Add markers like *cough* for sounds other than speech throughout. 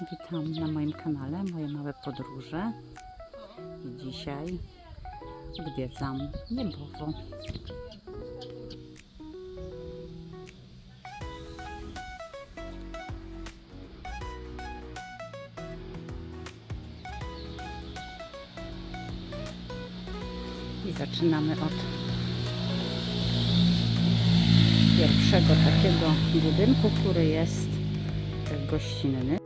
Witam na moim kanale Moje Małe Podróże. I dzisiaj odwiedzam Niebowo. I zaczynamy od pierwszego takiego budynku, który jest gościnny.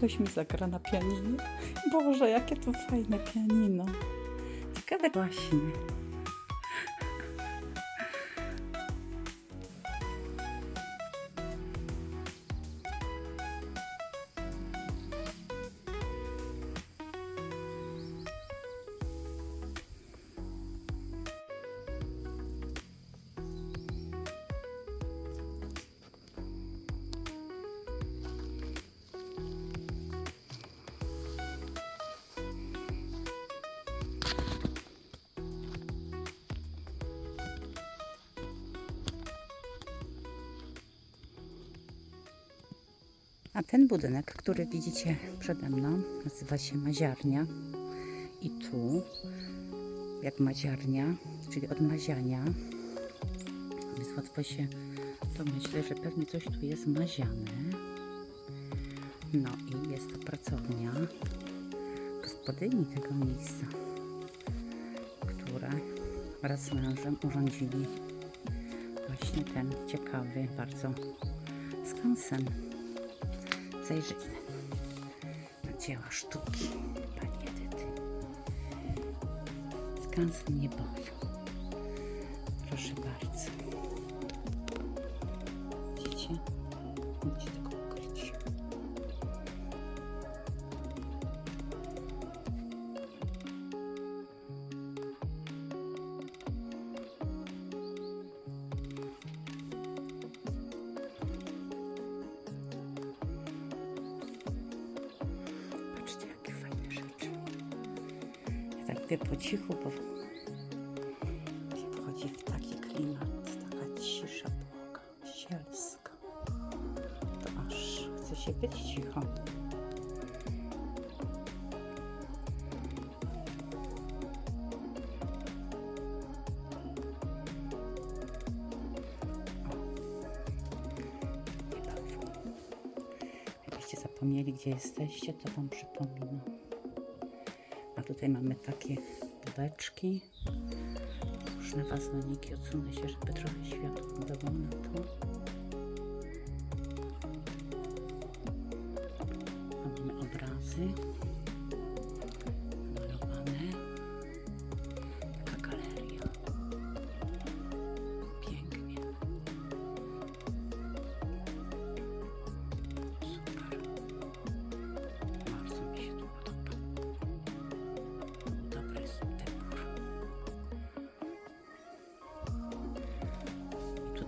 Ktoś mi zagra na pianinie. Boże, jakie to fajne pianino. Ciekawe właśnie. A ten budynek, który widzicie przede mną, nazywa się Maziarnia. I tu, jak maziarnia, czyli od maziania, więc łatwo się domyśleć, że pewnie coś tu jest maziane. No i jest to pracownia gospodyni tego miejsca, która wraz z mężem urządzili właśnie ten ciekawy bardzo skansen. Zajrzyjmy na dzieła sztuki pani Edyty. Skansen niebowy. Proszę bardzo. Widzicie? Widzicie Mówię po cichu, bo wchodzi w taki klimat, taka cisza błoga, sielska. To aż chce się być cicho. Zapomnieli, gdzie jesteście, to Wam przypomnę. Tutaj mamy takie beczki, różne wazoniki. Odsunę się, żeby trochę światło dawało na to. Mamy obrazy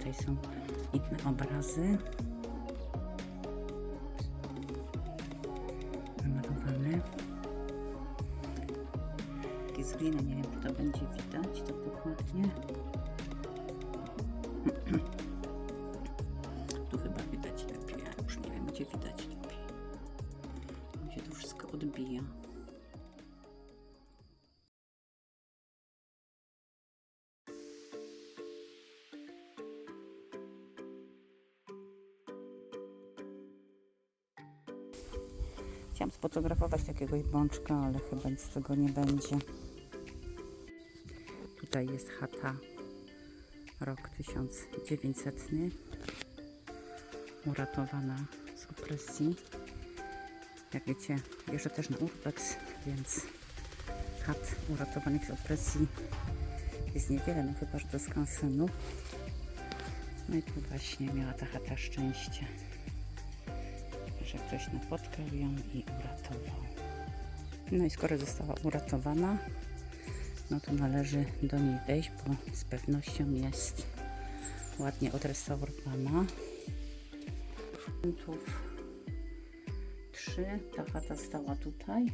Tutaj są inne obrazy. Namalowane. Takie z nie wiem czy to będzie widać tak dokładnie. Chciałam sfotografować jakiegoś bączka, ale chyba nic z tego nie będzie. Tutaj jest chata rok 1900 uratowana z opresji. Jak wiecie, jeżdżę też na urbex, więc chat uratowanych z opresji jest niewiele, no chyba, że do skansenu. No i tu właśnie miała ta chata szczęście, że ktoś napotkał ją i uratował. No i skoro została uratowana, no to należy do niej wejść, bo z pewnością jest ładnie odrestaurowana. Tu trzy, ta chata stała tutaj.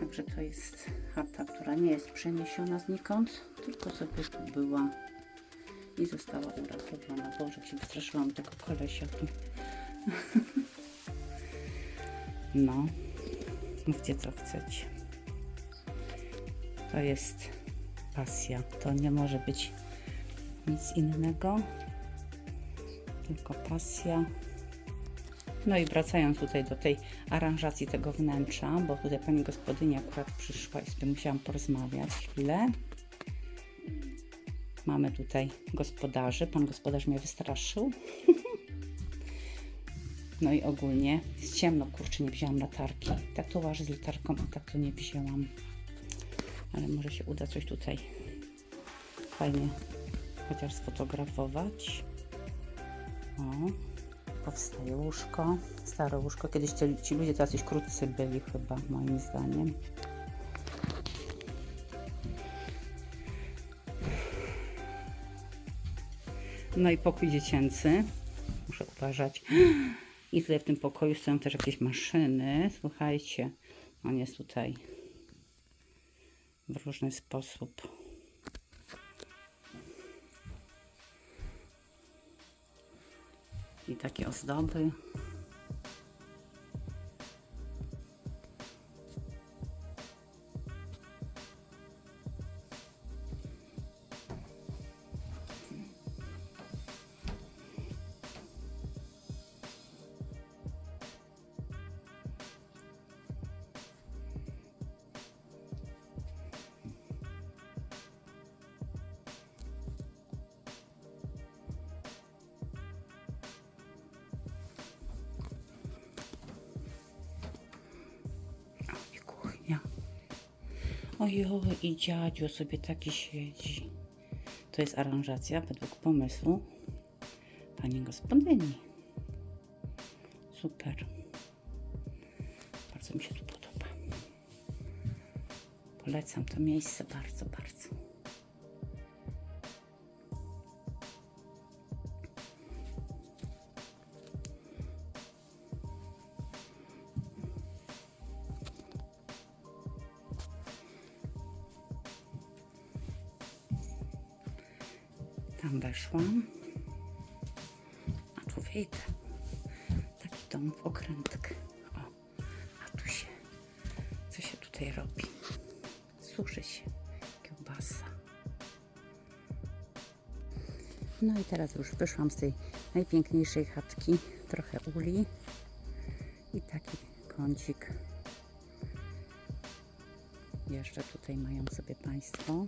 Także to jest chata, która nie jest przeniesiona znikąd, tylko sobie tu była i została uratowana. Boże, się wystraszyłam tego kolesia tu. *laughs* No, mówcie co chcecie. To jest pasja. To nie może być nic innego, tylko pasja. No i wracając tutaj do tej aranżacji tego wnętrza, bo tutaj pani gospodyni akurat przyszła i sobie musiałam porozmawiać chwilę. Mamy tutaj gospodarzy. Pan gospodarz mnie wystraszył. *laughs* No i ogólnie jest ciemno, kurczę, nie wzięłam latarki. Tak to łażę z latarką, a tak to nie wzięłam. Ale może się uda coś tutaj fajnie chociaż sfotografować. O, powstaje łóżko. Stare łóżko. Kiedyś ci, ludzie tacyś krótcy byli chyba, moim zdaniem. No i pokój dziecięcy. Muszę uważać. I tutaj w tym pokoju stoją też jakieś maszyny. Słuchajcie, on jest tutaj w różny sposób. I takie ozdoby. Ojoj, i dziadziu sobie taki siedzi. To jest aranżacja według pomysłu pani gospodyni. Super. Bardzo mi się tu podoba. Polecam to miejsce bardzo, bardzo. Tam weszłam. A tu wejdę. Taki dom w okrętkę. O, a tu się, co się tutaj robi? Suszy się kiełbasa. No i teraz już wyszłam z tej najpiękniejszej chatki. Trochę uli. I taki kącik. Jeszcze tutaj mają sobie Państwo.